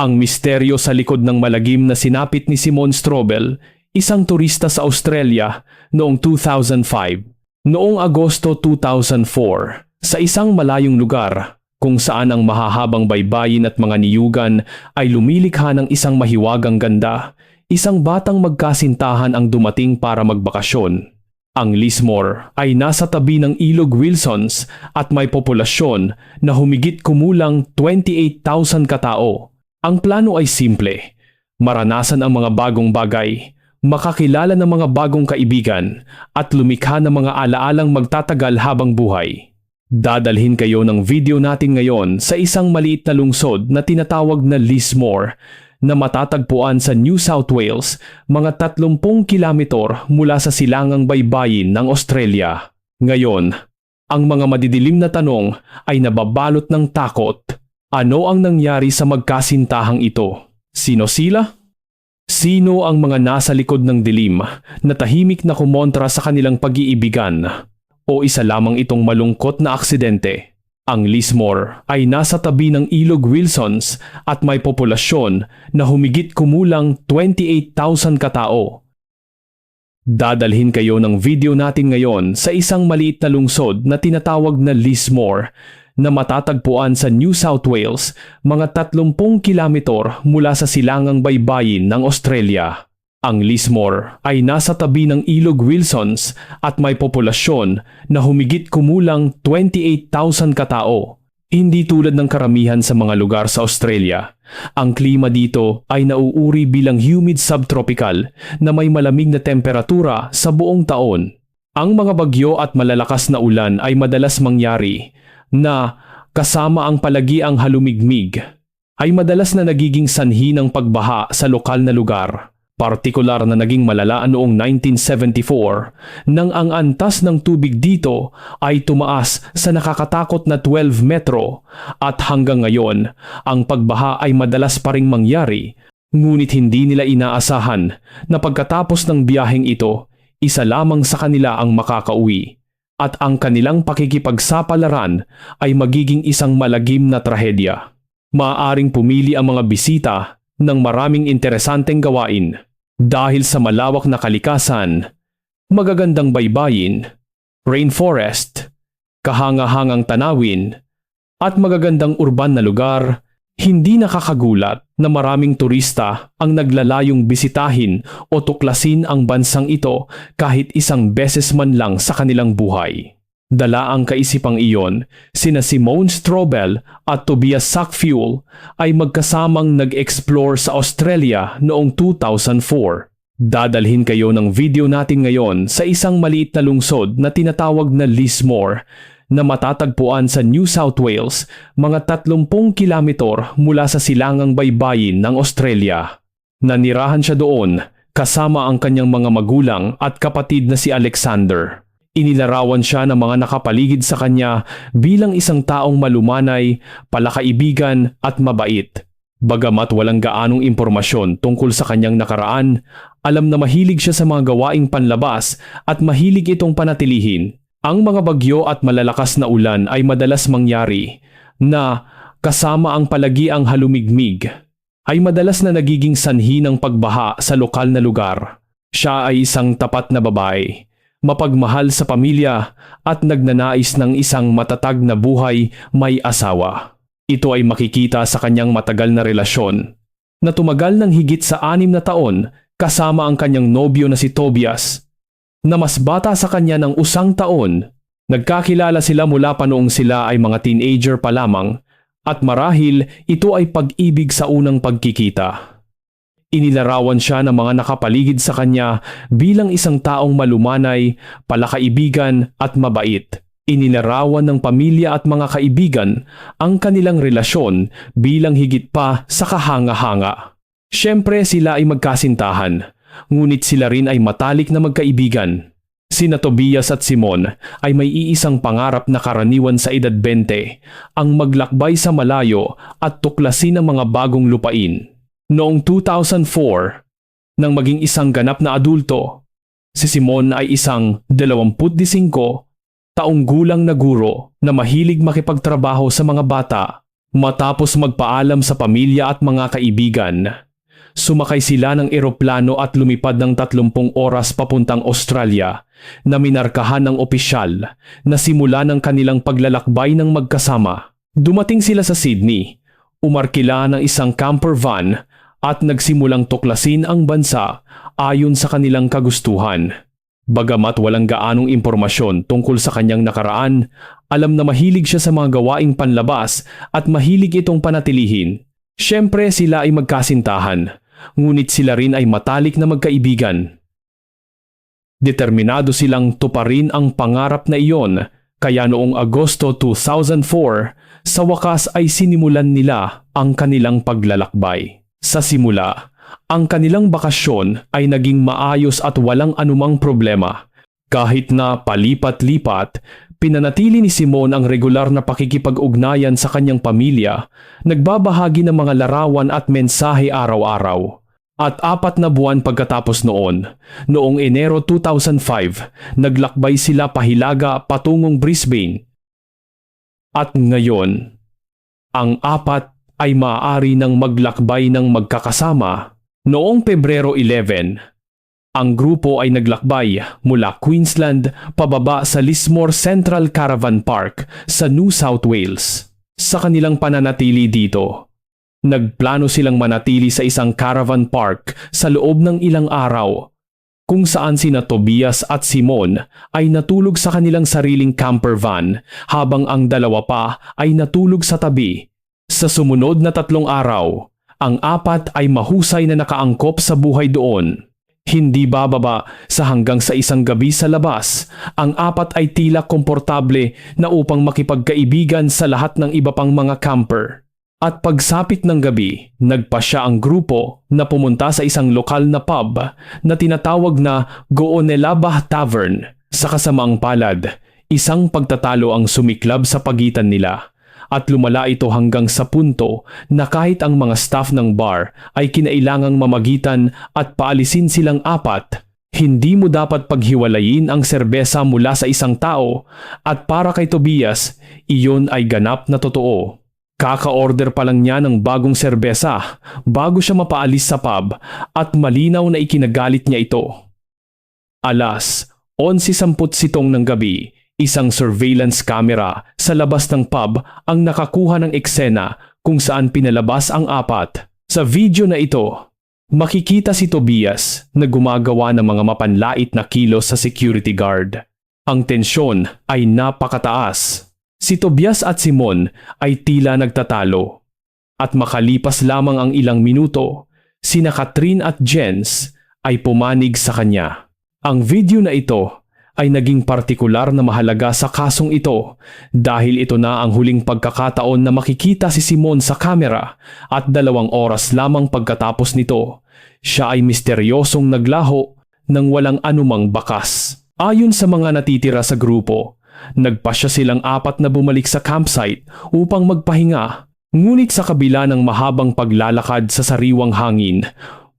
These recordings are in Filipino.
Ang misteryo sa likod ng malagim na sinapit ni Simon Strobel, isang turista sa Australia noong 2005. Noong Agosto 2004, sa isang malayong lugar kung saan ang mahahabang baybayin at mga niyugan ay lumilikha ng isang mahiwagang ganda, isang batang magkasintahan ang dumating para magbakasyon. Ang Lismore ay nasa tabi ng ilog Wilsons at may populasyon na humigit kumulang 28,000 katao. Ang plano ay simple, maranasan ang mga bagong bagay, makakilala ng mga bagong kaibigan at lumikha ng mga alaalang magtatagal habang buhay. Dadalhin kayo ng video natin ngayon sa isang maliit na lungsod na tinatawag na Lismore na matatagpuan sa New South Wales, mga 30 kilometer mula sa silangang baybayin ng Australia. Ngayon, ang mga madidilim na tanong ay nababalot ng takot. Ano ang nangyari sa magkasintahang ito? Sino sila? Sino ang mga nasa likod ng dilim na tahimik na kumontra sa kanilang pag-iibigan? O isa lamang itong malungkot na aksidente? Ang Lismore ay nasa tabi ng ilog Wilsons at may populasyon na humigit kumulang 28,000 katao. Dadalhin kayo ng video natin ngayon sa isang maliit na lungsod na tinatawag na Lismore na matatagpuan sa New South Wales, mga 30 kilometer mula sa silangang baybayin ng Australia. Ang Lismore ay nasa tabi ng ilog Wilsons at may populasyon na humigit kumulang 28,000 katao. Hindi tulad ng karamihan sa mga lugar sa Australia. Ang klima dito ay nauuri bilang humid subtropical na may malamig na temperatura sa buong taon. Ang mga bagyo at malalakas na ulan ay madalas mangyari na kasama ang palagiang halumigmig ay madalas na nagiging sanhi ng pagbaha sa lokal na lugar. Partikular na naging malala noong 1974 nang ang antas ng tubig dito ay tumaas sa nakakatakot na 12 metro at hanggang ngayon ang pagbaha ay madalas pa ring mangyari ngunit hindi nila inaasahan na pagkatapos ng biyaheng ito isa lamang sa kanila ang makakauwi at ang kanilang pakikipagsapalaran ay magiging isang malagim na trahedya. Maaaring pumili ang mga bisita ng maraming interesanteng gawain dahil sa malawak na kalikasan, magagandang baybayin, rainforest, kahangahangang tanawin, at magagandang urban na lugar, hindi nakakagulat na maraming turista ang naglalayong bisitahin o tuklasin ang bansang ito kahit isang beses man lang sa kanilang buhay. Dala ang kaisipang iyon, sina Simone Strobel at Tobias Sackfuel ay magkasamang nag-explore sa Australia noong 2004. Dadalhin kayo ng video natin ngayon sa isang maliit na lungsod na tinatawag na Lismore na matatagpuan sa New South Wales, mga 30 kilometer mula sa silangang baybayin ng Australia. Nanirahan siya doon kasama ang kanyang mga magulang at kapatid na si Alexander. Inilarawan siya ng mga nakapaligid sa kanya bilang isang taong malumanay, palakaibigan at mabait. Bagamat walang gaanong impormasyon tungkol sa kanyang nakaraan, alam na mahilig siya sa mga gawaing panlabas at mahilig itong panatilihin. Ang mga bagyo at malalakas na ulan ay madalas mangyari na kasama ang palagiang halumigmig ay madalas na nagiging sanhi ng pagbaha sa lokal na lugar. Siya ay isang tapat na babae mapagmahal sa pamilya at nagnanais ng isang matatag na buhay may asawa. Ito ay makikita sa kanyang matagal na relasyon na tumagal ng higit sa anim na taon kasama ang kanyang nobyo na si Tobias na mas bata sa kanya ng usang taon. Nagkakilala sila mula pa noong sila ay mga teenager pa lamang at marahil ito ay pag-ibig sa unang pagkikita. Inilarawan siya ng mga nakapaligid sa kanya bilang isang taong malumanay, palakaibigan at mabait. Inilarawan ng pamilya at mga kaibigan ang kanilang relasyon bilang higit pa sa kahanga-hanga. Siyempre sila ay magkasintahan, ngunit sila rin ay matalik na magkaibigan. Sina Tobias at Simon ay may iisang pangarap na karaniwan sa edad 20, ang maglakbay sa malayo at tuklasin ang mga bagong lupain. Noong 2004, nang maging isang ganap na adulto, si Simon ay isang 25 taong gulang na guro na mahilig makipagtrabaho sa mga bata Matapos magpaalam sa pamilya at mga kaibigan, sumakay sila ng eroplano at lumipad ng 30 oras papuntang Australia na minarkahan ng opisyal na simula ng kanilang paglalakbay ng magkasama. Dumating sila sa Sydney, umarkila ng isang camper van at nagsimulang tuklasin ang bansa ayon sa kanilang kagustuhan. Bagamat walang gaanong impormasyon tungkol sa kanyang nakaraan, alam na mahilig siya sa mga gawaing panlabas at mahilig itong panatilihin. Siyempre sila ay magkasintahan, ngunit sila rin ay matalik na magkaibigan. Determinado silang tuparin ang pangarap na iyon, kaya noong Agosto 2004, sa wakas ay sinimulan nila ang kanilang paglalakbay. Sa simula, ang kanilang bakasyon ay naging maayos at walang anumang problema. Kahit na palipat-lipat, pinanatili ni Simon ang regular na pakikipag-ugnayan sa kanyang pamilya, nagbabahagi ng mga larawan at mensahe araw-araw. At apat na buwan pagkatapos noon, noong Enero 2005, naglakbay sila pahilaga patungong Brisbane. At ngayon, ang apat ay maaari ng maglakbay ng magkakasama Noong Pebrero 11, ang grupo ay naglakbay mula Queensland pababa sa Lismore Central Caravan Park sa New South Wales. Sa kanilang pananatili dito, nagplano silang manatili sa isang caravan park sa loob ng ilang araw kung saan sina Tobias at Simon ay natulog sa kanilang sariling camper van habang ang dalawa pa ay natulog sa tabi. Sa sumunod na tatlong araw, ang apat ay mahusay na nakaangkop sa buhay doon. Hindi bababa sa hanggang sa isang gabi sa labas, ang apat ay tila komportable na upang makipagkaibigan sa lahat ng iba pang mga camper. At pagsapit ng gabi, nagpa siya ang grupo na pumunta sa isang lokal na pub na tinatawag na Goonelabah Tavern. Sa kasamaang palad, isang pagtatalo ang sumiklab sa pagitan nila at lumala ito hanggang sa punto na kahit ang mga staff ng bar ay kinailangang mamagitan at paalisin silang apat, hindi mo dapat paghiwalayin ang serbesa mula sa isang tao at para kay Tobias, iyon ay ganap na totoo. Kaka-order pa lang niya ng bagong serbesa bago siya mapaalis sa pub at malinaw na ikinagalit niya ito. Alas, 11.17 ng gabi, Isang surveillance camera sa labas ng pub ang nakakuha ng eksena kung saan pinalabas ang apat. Sa video na ito, makikita si Tobias na gumagawa ng mga mapanlait na kilos sa security guard. Ang tensyon ay napakataas. Si Tobias at Simon ay tila nagtatalo. At makalipas lamang ang ilang minuto, sina Catherine at Jens ay pumanig sa kanya. Ang video na ito ay naging partikular na mahalaga sa kasong ito. Dahil ito na ang huling pagkakataon na makikita si Simon sa kamera at dalawang oras lamang pagkatapos nito, siya ay misteryosong naglaho ng walang anumang bakas. Ayon sa mga natitira sa grupo, nagpasya silang apat na bumalik sa campsite upang magpahinga. Ngunit sa kabila ng mahabang paglalakad sa sariwang hangin,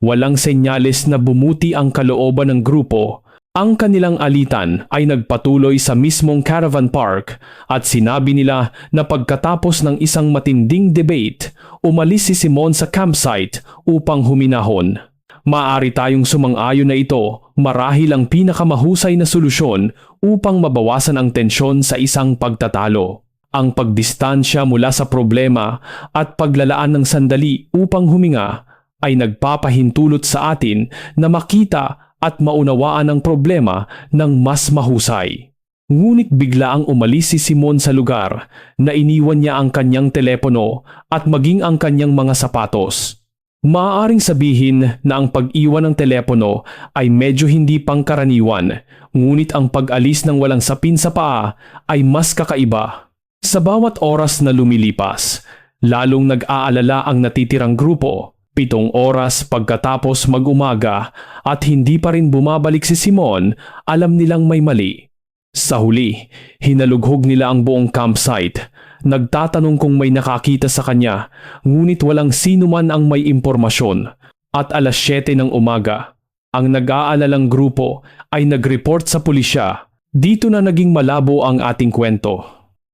walang senyales na bumuti ang kalooban ng grupo ang kanilang alitan ay nagpatuloy sa mismong caravan park at sinabi nila na pagkatapos ng isang matinding debate, umalis si Simon sa campsite upang huminahon. Maari tayong sumang-ayon na ito marahil ang pinakamahusay na solusyon upang mabawasan ang tensyon sa isang pagtatalo. Ang pagdistansya mula sa problema at paglalaan ng sandali upang huminga ay nagpapahintulot sa atin na makita at maunawaan ang problema ng mas mahusay. Ngunit bigla ang umalis si Simon sa lugar na iniwan niya ang kanyang telepono at maging ang kanyang mga sapatos. Maaaring sabihin na ang pag-iwan ng telepono ay medyo hindi pangkaraniwan, ngunit ang pag-alis ng walang sapin sa paa ay mas kakaiba. Sa bawat oras na lumilipas, lalong nag-aalala ang natitirang grupo Pitong oras pagkatapos mag-umaga at hindi pa rin bumabalik si Simon, alam nilang may mali. Sa huli, hinalughog nila ang buong campsite. Nagtatanong kung may nakakita sa kanya, ngunit walang sino man ang may impormasyon. At alas 7 ng umaga, ang nag-aalalang grupo ay nag-report sa pulisya. Dito na naging malabo ang ating kwento.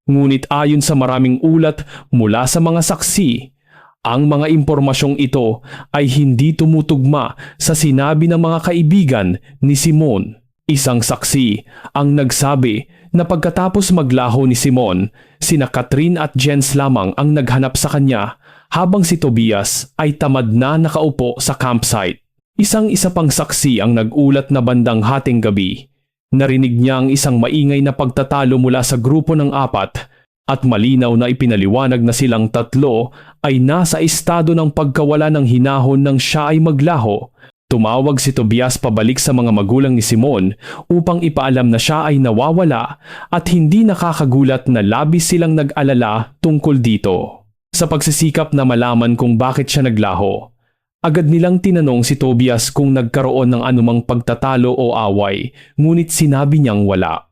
Ngunit ayon sa maraming ulat mula sa mga saksi, ang mga impormasyong ito ay hindi tumutugma sa sinabi ng mga kaibigan ni Simon. Isang saksi ang nagsabi na pagkatapos maglaho ni Simon, sina Catherine at Jens lamang ang naghanap sa kanya habang si Tobias ay tamad na nakaupo sa campsite. Isang isa pang saksi ang nagulat na bandang hating gabi. Narinig niya ang isang maingay na pagtatalo mula sa grupo ng apat at malinaw na ipinaliwanag na silang tatlo ay nasa estado ng pagkawala ng hinahon nang siya ay maglaho. Tumawag si Tobias pabalik sa mga magulang ni Simon upang ipaalam na siya ay nawawala at hindi nakakagulat na labis silang nag-alala tungkol dito. Sa pagsisikap na malaman kung bakit siya naglaho, agad nilang tinanong si Tobias kung nagkaroon ng anumang pagtatalo o away, ngunit sinabi niyang wala.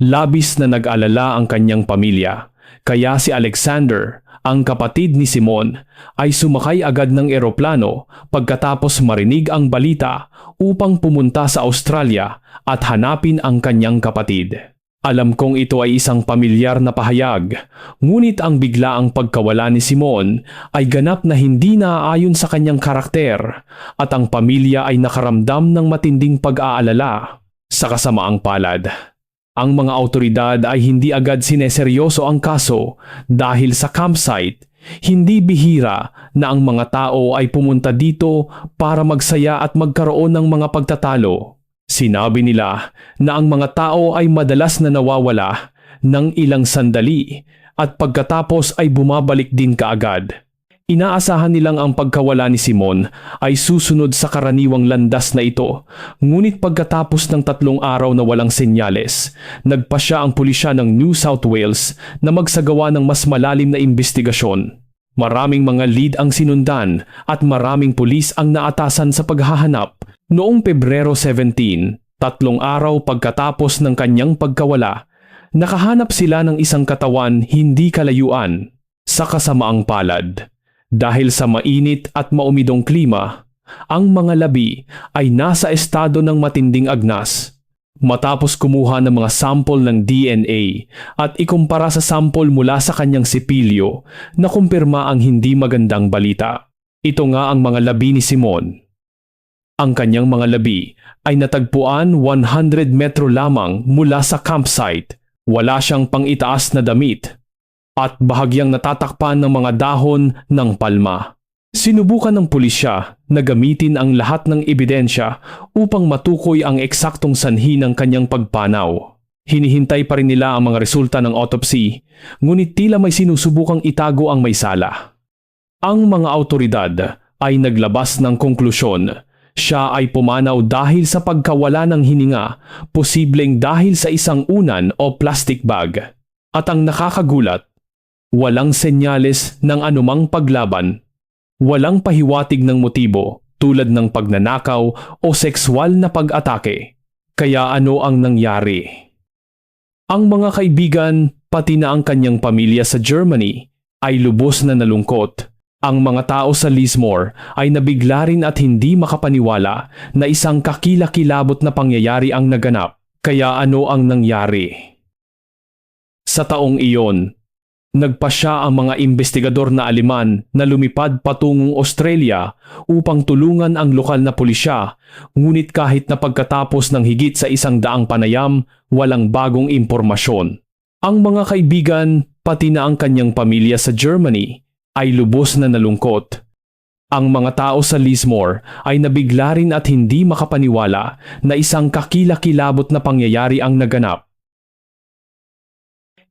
Labis na nag-alala ang kanyang pamilya, kaya si Alexander, ang kapatid ni Simon, ay sumakay agad ng eroplano pagkatapos marinig ang balita upang pumunta sa Australia at hanapin ang kanyang kapatid. Alam kong ito ay isang pamilyar na pahayag, ngunit ang biglaang pagkawala ni Simon ay ganap na hindi naaayon sa kanyang karakter at ang pamilya ay nakaramdam ng matinding pag-aalala. Sa kasamaang palad, ang mga autoridad ay hindi agad sineseryoso ang kaso dahil sa campsite, hindi bihira na ang mga tao ay pumunta dito para magsaya at magkaroon ng mga pagtatalo. Sinabi nila na ang mga tao ay madalas na nawawala ng ilang sandali at pagkatapos ay bumabalik din kaagad. Inaasahan nilang ang pagkawala ni Simon ay susunod sa karaniwang landas na ito, ngunit pagkatapos ng tatlong araw na walang senyales, nagpa siya ang pulisya ng New South Wales na magsagawa ng mas malalim na investigasyon. Maraming mga lead ang sinundan at maraming pulis ang naatasan sa paghahanap. Noong Pebrero 17, tatlong araw pagkatapos ng kanyang pagkawala, nakahanap sila ng isang katawan hindi kalayuan sa kasamaang palad. Dahil sa mainit at maumidong klima, ang mga labi ay nasa estado ng matinding agnas. Matapos kumuha ng mga sample ng DNA at ikumpara sa sample mula sa kanyang sipilyo na kumpirma ang hindi magandang balita. Ito nga ang mga labi ni Simon. Ang kanyang mga labi ay natagpuan 100 metro lamang mula sa campsite. Wala siyang pangitaas na damit at bahagyang natatakpan ng mga dahon ng palma. Sinubukan ng pulisya na gamitin ang lahat ng ebidensya upang matukoy ang eksaktong sanhi ng kanyang pagpanaw. Hinihintay pa rin nila ang mga resulta ng autopsy, ngunit tila may sinusubukang itago ang may sala. Ang mga autoridad ay naglabas ng konklusyon. Siya ay pumanaw dahil sa pagkawala ng hininga, posibleng dahil sa isang unan o plastic bag. At ang nakakagulat, walang senyales ng anumang paglaban Walang pahiwatig ng motibo tulad ng pagnanakaw o sexual na pag-atake. Kaya ano ang nangyari? Ang mga kaibigan, pati na ang kanyang pamilya sa Germany, ay lubos na nalungkot. Ang mga tao sa Lismore ay nabigla rin at hindi makapaniwala na isang kakilakilabot na pangyayari ang naganap. Kaya ano ang nangyari? Sa taong iyon, Nagpa siya ang mga investigador na Aleman na lumipad patungong Australia upang tulungan ang lokal na pulisya, ngunit kahit na pagkatapos ng higit sa isang daang panayam, walang bagong impormasyon. Ang mga kaibigan, pati na ang kanyang pamilya sa Germany, ay lubos na nalungkot. Ang mga tao sa Lismore ay nabigla rin at hindi makapaniwala na isang kakilakilabot na pangyayari ang naganap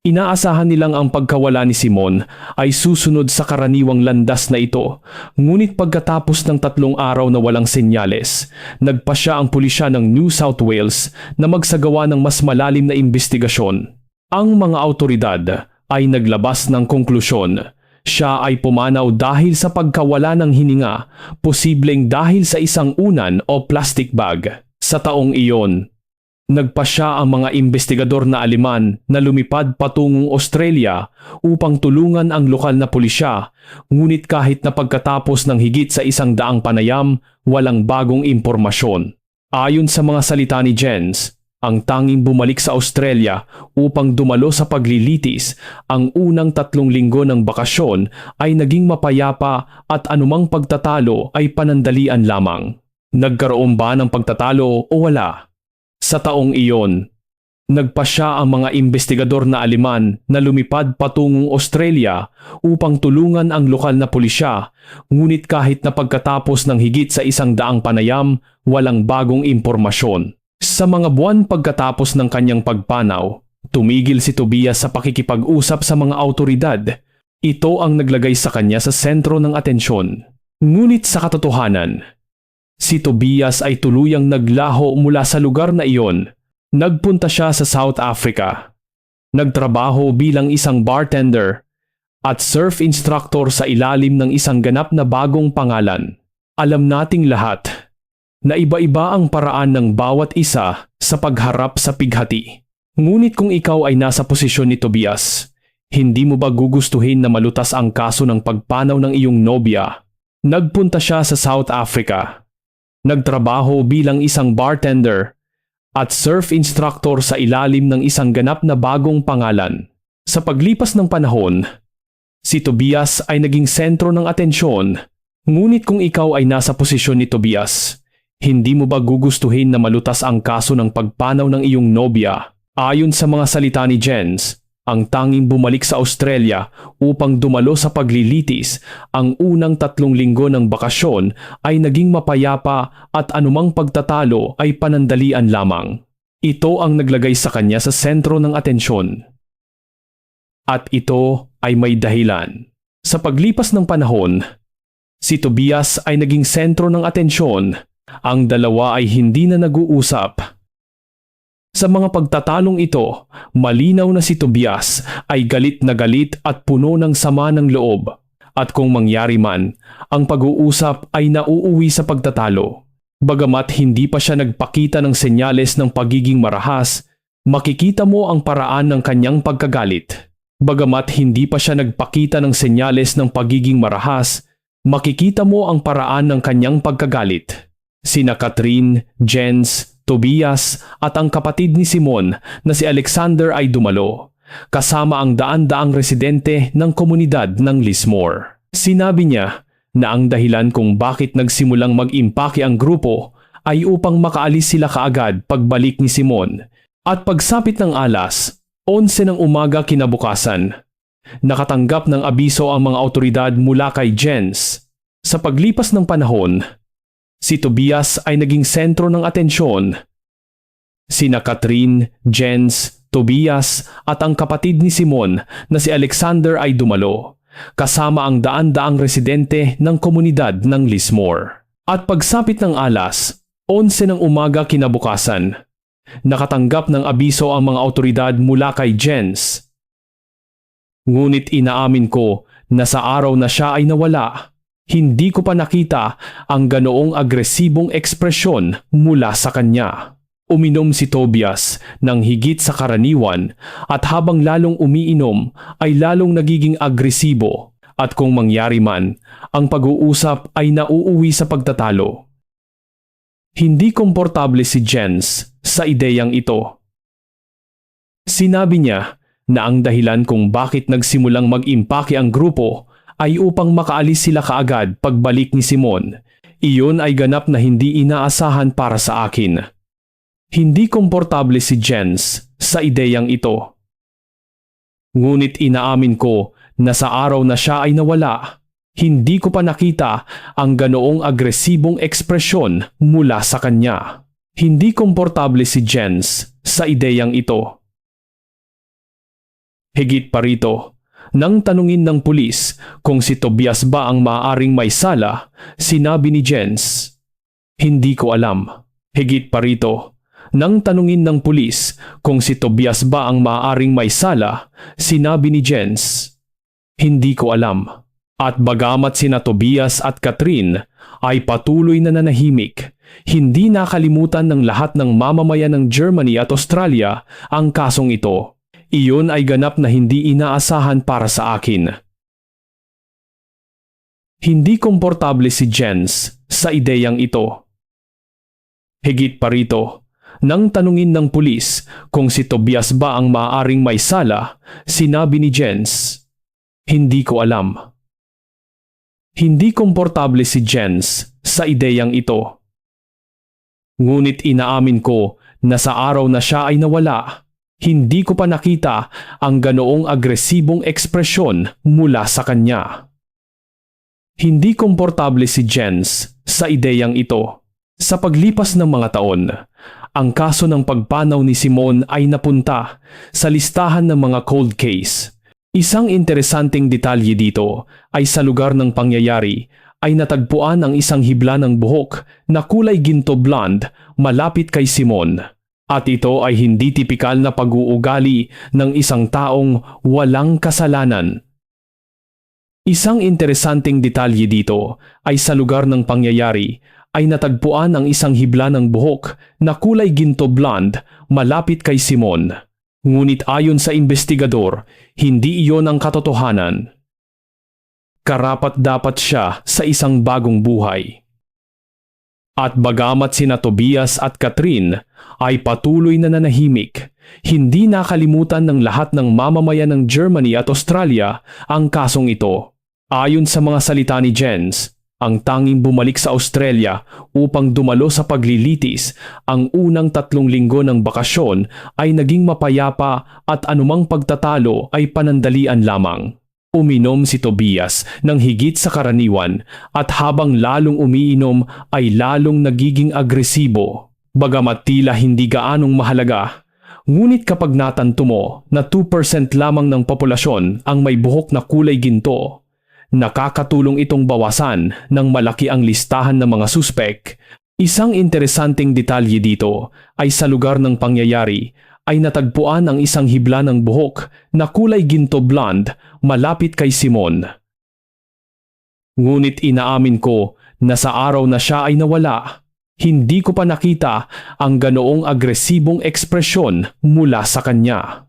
Inaasahan nilang ang pagkawala ni Simon ay susunod sa karaniwang landas na ito, ngunit pagkatapos ng tatlong araw na walang senyales, nagpa siya ang pulisya ng New South Wales na magsagawa ng mas malalim na investigasyon. Ang mga autoridad ay naglabas ng konklusyon. Siya ay pumanaw dahil sa pagkawala ng hininga, posibleng dahil sa isang unan o plastic bag. Sa taong iyon, Nagpa siya ang mga investigador na Aleman na lumipad patungong Australia upang tulungan ang lokal na pulisya, ngunit kahit na pagkatapos ng higit sa isang daang panayam, walang bagong impormasyon. Ayon sa mga salita ni Jens, ang tanging bumalik sa Australia upang dumalo sa paglilitis, ang unang tatlong linggo ng bakasyon ay naging mapayapa at anumang pagtatalo ay panandalian lamang. Nagkaroon ba ng pagtatalo o wala? Sa taong iyon, nagpa siya ang mga investigador na Aleman na lumipad patungong Australia upang tulungan ang lokal na pulisya, ngunit kahit na pagkatapos ng higit sa isang daang panayam, walang bagong impormasyon. Sa mga buwan pagkatapos ng kanyang pagpanaw, tumigil si Tobias sa pakikipag-usap sa mga autoridad. Ito ang naglagay sa kanya sa sentro ng atensyon. Ngunit sa katotohanan, si Tobias ay tuluyang naglaho mula sa lugar na iyon. Nagpunta siya sa South Africa. Nagtrabaho bilang isang bartender at surf instructor sa ilalim ng isang ganap na bagong pangalan. Alam nating lahat na iba-iba ang paraan ng bawat isa sa pagharap sa pighati. Ngunit kung ikaw ay nasa posisyon ni Tobias, hindi mo ba gugustuhin na malutas ang kaso ng pagpanaw ng iyong nobya? Nagpunta siya sa South Africa. Nagtrabaho bilang isang bartender at surf instructor sa ilalim ng isang ganap na bagong pangalan. Sa paglipas ng panahon, si Tobias ay naging sentro ng atensyon. Ngunit kung ikaw ay nasa posisyon ni Tobias, hindi mo ba gugustuhin na malutas ang kaso ng pagpanaw ng iyong nobya? Ayon sa mga salita ni Jens, ang tanging bumalik sa Australia upang dumalo sa paglilitis, ang unang tatlong linggo ng bakasyon ay naging mapayapa at anumang pagtatalo ay panandalian lamang. Ito ang naglagay sa kanya sa sentro ng atensyon. At ito ay may dahilan. Sa paglipas ng panahon, si Tobias ay naging sentro ng atensyon ang dalawa ay hindi na nag-uusap. Sa mga pagtatalong ito, malinaw na si Tobias ay galit na galit at puno ng sama ng loob. At kung mangyari man, ang pag-uusap ay nauuwi sa pagtatalo. Bagamat hindi pa siya nagpakita ng senyales ng pagiging marahas, makikita mo ang paraan ng kanyang pagkagalit. Bagamat hindi pa siya nagpakita ng senyales ng pagiging marahas, makikita mo ang paraan ng kanyang pagkagalit. Sina Catherine, Jens, Tobias at ang kapatid ni Simon na si Alexander ay dumalo, kasama ang daan-daang residente ng komunidad ng Lismore. Sinabi niya na ang dahilan kung bakit nagsimulang mag-impake ang grupo ay upang makaalis sila kaagad pagbalik ni Simon at pagsapit ng alas, 11 ng umaga kinabukasan. Nakatanggap ng abiso ang mga autoridad mula kay Jens. Sa paglipas ng panahon, Si Tobias ay naging sentro ng atensyon. Sina Catherine, Jens, Tobias at ang kapatid ni Simon na si Alexander ay dumalo, kasama ang daan-daang residente ng komunidad ng Lismore. At pagsapit ng alas, 11 ng umaga kinabukasan, nakatanggap ng abiso ang mga autoridad mula kay Jens. Ngunit inaamin ko na sa araw na siya ay nawala, hindi ko pa nakita ang ganoong agresibong ekspresyon mula sa kanya. Uminom si Tobias ng higit sa karaniwan at habang lalong umiinom ay lalong nagiging agresibo at kung mangyari man, ang pag-uusap ay nauuwi sa pagtatalo. Hindi komportable si Jens sa ideyang ito. Sinabi niya na ang dahilan kung bakit nagsimulang mag-impake ang grupo ay upang makaalis sila kaagad pagbalik ni Simon. Iyon ay ganap na hindi inaasahan para sa akin. Hindi komportable si Jens sa ideyang ito. Ngunit inaamin ko na sa araw na siya ay nawala, hindi ko pa nakita ang ganoong agresibong ekspresyon mula sa kanya. Hindi komportable si Jens sa ideyang ito. Higit pa rito, nang tanungin ng pulis kung si Tobias ba ang maaaring may sala, sinabi ni Jens, Hindi ko alam. Higit pa rito, nang tanungin ng pulis kung si Tobias ba ang maaaring may sala, sinabi ni Jens, Hindi ko alam. At bagamat sina Tobias at Catherine ay patuloy na nanahimik, hindi nakalimutan ng lahat ng mamamayan ng Germany at Australia ang kasong ito. Iyon ay ganap na hindi inaasahan para sa akin. Hindi komportable si Jens sa ideyang ito. Higit pa rito, Nang tanungin ng pulis kung si Tobias ba ang maaaring may sala, sinabi ni Jens, Hindi ko alam. Hindi komportable si Jens sa ideyang ito. Ngunit inaamin ko na sa araw na siya ay nawala, hindi ko pa nakita ang ganoong agresibong ekspresyon mula sa kanya. Hindi komportable si Jens sa ideyang ito. Sa paglipas ng mga taon, ang kaso ng pagpanaw ni Simon ay napunta sa listahan ng mga cold case. Isang interesanteng detalye dito ay sa lugar ng pangyayari ay natagpuan ang isang hibla ng buhok na kulay ginto blonde malapit kay Simon. At ito ay hindi tipikal na pag-uugali ng isang taong walang kasalanan. Isang interesanteng detalye dito ay sa lugar ng pangyayari ay natagpuan ang isang hibla ng buhok na kulay ginto blonde malapit kay Simon. Ngunit ayon sa investigador, hindi iyon ang katotohanan. Karapat dapat siya sa isang bagong buhay. At bagamat sina Tobias at Catherine ay patuloy na nanahimik, hindi nakalimutan ng lahat ng mamamayan ng Germany at Australia ang kasong ito. Ayon sa mga salita ni Jens, ang tanging bumalik sa Australia upang dumalo sa paglilitis, ang unang tatlong linggo ng bakasyon ay naging mapayapa at anumang pagtatalo ay panandalian lamang. Uminom si Tobias ng higit sa karaniwan at habang lalong umiinom ay lalong nagiging agresibo. Bagamat tila hindi gaanong mahalaga, ngunit kapag natanto mo na 2% lamang ng populasyon ang may buhok na kulay ginto, nakakatulong itong bawasan ng malaki ang listahan ng mga suspek. Isang interesanteng detalye dito ay sa lugar ng pangyayari ay natagpuan ang isang hibla ng buhok na kulay ginto blonde malapit kay Simon. Ngunit inaamin ko na sa araw na siya ay nawala, hindi ko pa nakita ang ganoong agresibong ekspresyon mula sa kanya.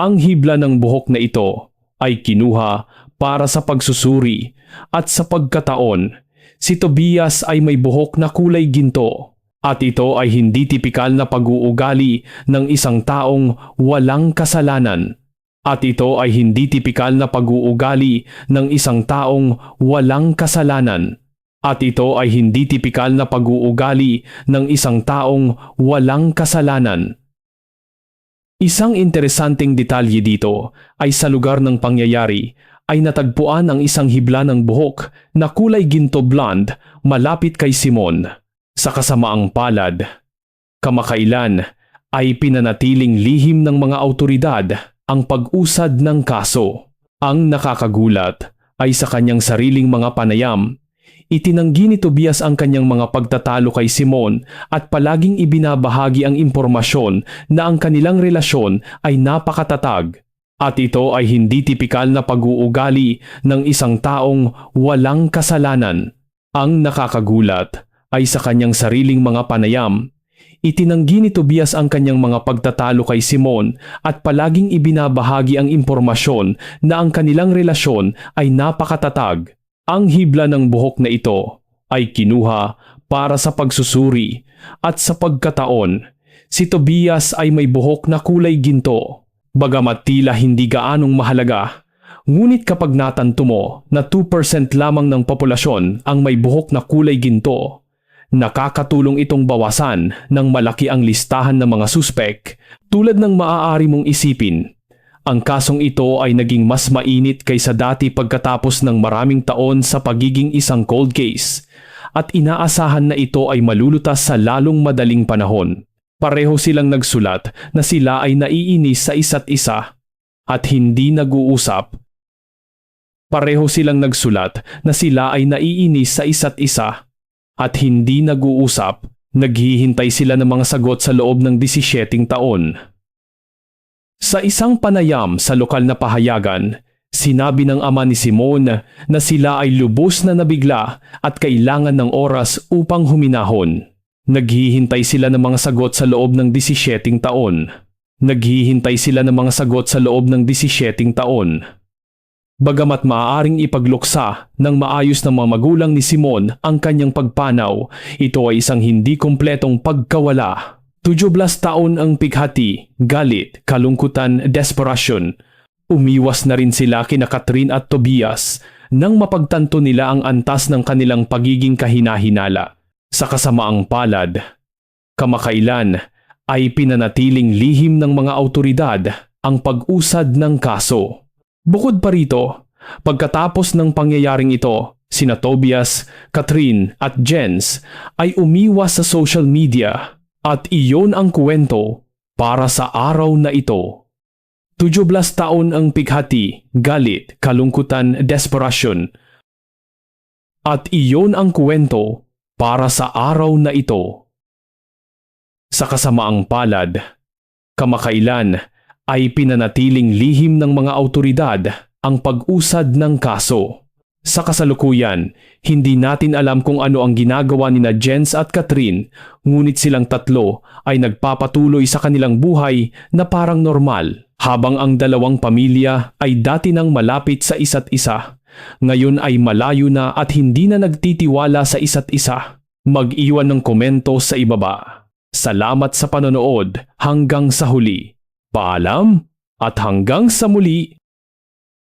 Ang hibla ng buhok na ito ay kinuha para sa pagsusuri at sa pagkataon, si Tobias ay may buhok na kulay ginto at ito ay hindi tipikal na pag-uugali ng isang taong walang kasalanan. At ito ay hindi tipikal na pag-uugali ng isang taong walang kasalanan. At ito ay hindi tipikal na pag-uugali ng isang taong walang kasalanan. Isang interesanteng detalye dito ay sa lugar ng pangyayari ay natagpuan ang isang hibla ng buhok na kulay ginto blonde malapit kay Simon. Sa kasamaang palad, kamakailan ay pinanatiling lihim ng mga autoridad ang pag-usad ng kaso. Ang nakakagulat ay sa kanyang sariling mga panayam. Itinanggi ni Tobias ang kanyang mga pagtatalo kay Simon at palaging ibinabahagi ang impormasyon na ang kanilang relasyon ay napakatatag at ito ay hindi tipikal na pag-uugali ng isang taong walang kasalanan. Ang nakakagulat ay sa kanyang sariling mga panayam. Itinanggi ni Tobias ang kanyang mga pagtatalo kay Simon at palaging ibinabahagi ang impormasyon na ang kanilang relasyon ay napakatatag. Ang hibla ng buhok na ito ay kinuha para sa pagsusuri at sa pagkataon, si Tobias ay may buhok na kulay ginto. Bagamat tila hindi gaanong mahalaga, ngunit kapag natanto mo na 2% lamang ng populasyon ang may buhok na kulay ginto, Nakakatulong itong bawasan ng malaki ang listahan ng mga suspek tulad ng maaari mong isipin. Ang kasong ito ay naging mas mainit kaysa dati pagkatapos ng maraming taon sa pagiging isang cold case at inaasahan na ito ay malulutas sa lalong madaling panahon. Pareho silang nagsulat na sila ay naiinis sa isa't isa at hindi nag-uusap. Pareho silang nagsulat na sila ay naiinis sa isa't isa at hindi nag-uusap, naghihintay sila ng mga sagot sa loob ng 17 taon. Sa isang panayam sa lokal na pahayagan, sinabi ng ama ni Simon na sila ay lubos na nabigla at kailangan ng oras upang huminahon. Naghihintay sila ng mga sagot sa loob ng 17 taon. Naghihintay sila ng mga sagot sa loob ng 17 taon. Bagamat maaaring ipagluksa ng maayos ng mga magulang ni Simon ang kanyang pagpanaw, ito ay isang hindi kumpletong pagkawala. 17 taon ang pighati, galit, kalungkutan, desperasyon. Umiwas na rin sila kina Catherine at Tobias nang mapagtanto nila ang antas ng kanilang pagiging kahinahinala. Sa kasamaang palad, kamakailan ay pinanatiling lihim ng mga autoridad ang pag-usad ng kaso. Bukod pa rito, pagkatapos ng pangyayaring ito, sina Tobias, Catherine at Jens ay umiwas sa social media at iyon ang kwento para sa araw na ito. 17 taon ang pighati, galit, kalungkutan, desperasyon. At iyon ang kwento para sa araw na ito. Sa kasamaang palad, kamakailan ay pinanatiling lihim ng mga autoridad ang pag-usad ng kaso. Sa kasalukuyan, hindi natin alam kung ano ang ginagawa ni na Jens at Catherine, ngunit silang tatlo ay nagpapatuloy sa kanilang buhay na parang normal, habang ang dalawang pamilya ay dati nang malapit sa isa't isa. Ngayon ay malayo na at hindi na nagtitiwala sa isa't isa. Mag-iwan ng komento sa ibaba. Salamat sa panonood hanggang sa huli. Paalam at hanggang sa muli